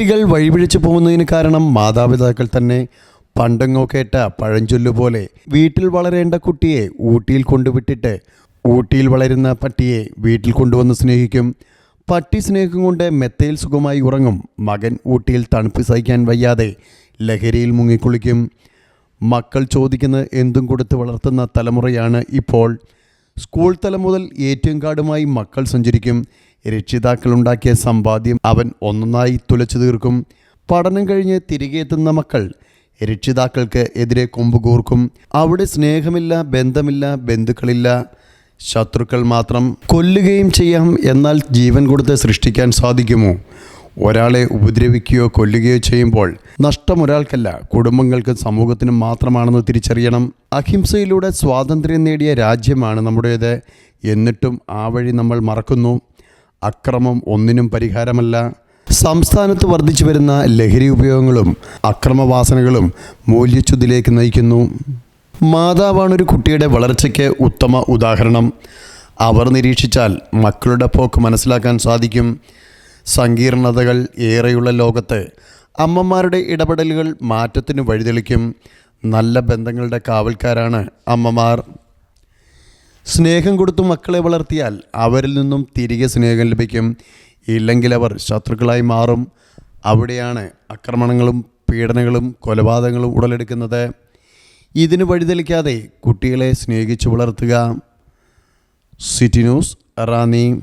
കുട്ടികൾ വഴിപിഴച്ചു പോകുന്നതിന് കാരണം മാതാപിതാക്കൾ തന്നെ പണ്ടങ്ങോ കേട്ട പഴഞ്ചൊല്ലു പോലെ വീട്ടിൽ വളരേണ്ട കുട്ടിയെ ഊട്ടിയിൽ കൊണ്ടുവിട്ടിട്ട് ഊട്ടിയിൽ വളരുന്ന പട്ടിയെ വീട്ടിൽ കൊണ്ടുവന്ന് സ്നേഹിക്കും. പട്ടി സ്നേഹം കൊണ്ട് മെത്തയിൽ സുഖമായി ഉറങ്ങും. മകൻ ഊട്ടിയിൽ തണുപ്പ് സഹിക്കാൻ വയ്യാതെ ലഹരിയിൽ മുങ്ങിക്കുളിക്കും. മക്കൾ ചോദിക്കുന്ന എന്തും കൊടുത്ത് വളർത്തുന്ന തലമുറയാണ് ഇപ്പോൾ. സ്കൂൾ തലം മുതൽ ടി എം കാർഡുമായി മക്കൾ സഞ്ചരിക്കും. രക്ഷിതാക്കൾ ഉണ്ടാക്കിയ സമ്പാദ്യം അവൻ ഒന്നൊന്നായി തുലച്ചു തീർക്കും. പഠനം കഴിഞ്ഞ് തിരികെ എത്തുന്ന മക്കൾ രക്ഷിതാക്കൾക്ക് എതിരെ കൊമ്പുകൂർക്കും അവിടെ സ്നേഹമില്ല ബന്ധമില്ല ബന്ധുക്കളില്ല. ശത്രുക്കൾ മാത്രം കൊല്ലുകയും ചെയ്യാം എന്നാൽ ജീവൻ കൊടുത്ത് സൃഷ്ടിക്കാൻ സാധിക്കുമോ? ഒരാളെ ഉപദ്രവിക്കുകയോ കൊല്ലുകയോ ചെയ്യുമ്പോൾ നഷ്ടം ഒരാൾക്കല്ല കുടുംബങ്ങൾക്കും സമൂഹത്തിനും മാത്രമാണെന്ന് തിരിച്ചറിയണം. അഹിംസയിലൂടെ സ്വാതന്ത്ര്യം നേടിയ രാജ്യമാണ് നമ്മുടേത്. എന്നിട്ടും ആ വഴി നമ്മൾ മറക്കുന്നു. അക്രമം ഒന്നിനും പരിഹാരമല്ല. സംസ്ഥാനത്ത് വർദ്ധിച്ചു വരുന്ന ലഹരി ഉപയോഗങ്ങളും അക്രമവാസനകളും മൂല്യച്യുതിലേക്ക് നയിക്കുന്നു. മാതാവാണ് ഒരു കുട്ടിയുടെ വളർച്ചയ്ക്ക് ഉത്തമ ഉദാഹരണം. അവർ നിരീക്ഷിച്ചാൽ മക്കളുടെ പോക്ക് മനസ്സിലാക്കാൻ സാധിക്കും. സങ്കീർണതകൾ ഏറെയുള്ള ലോകത്ത് അമ്മമാരുടെ ഇടപെടലുകൾ മാറ്റത്തിന് വഴിതെളിക്കും. നല്ല ബന്ധങ്ങളുടെ കാവൽക്കാരാണ് അമ്മമാർ. സ്നേഹം കൊടുത്തു മക്കളെ വളർത്തിയാൽ അവരിൽ നിന്നും തിരികെ സ്നേഹം ലഭിക്കും. ഇല്ലെങ്കിൽ അവർ ശത്രുക്കളായി മാറും. അവിടെയാണ് ആക്രമണങ്ങളും പീഡനങ്ങളും കൊലപാതകങ്ങളും ഉടലെടുക്കുന്നത്. ഇതിന് വഴിതെളിക്കാതെ കുട്ടികളെ സ്നേഹിച്ചു വളർത്തുക. City news Ranni.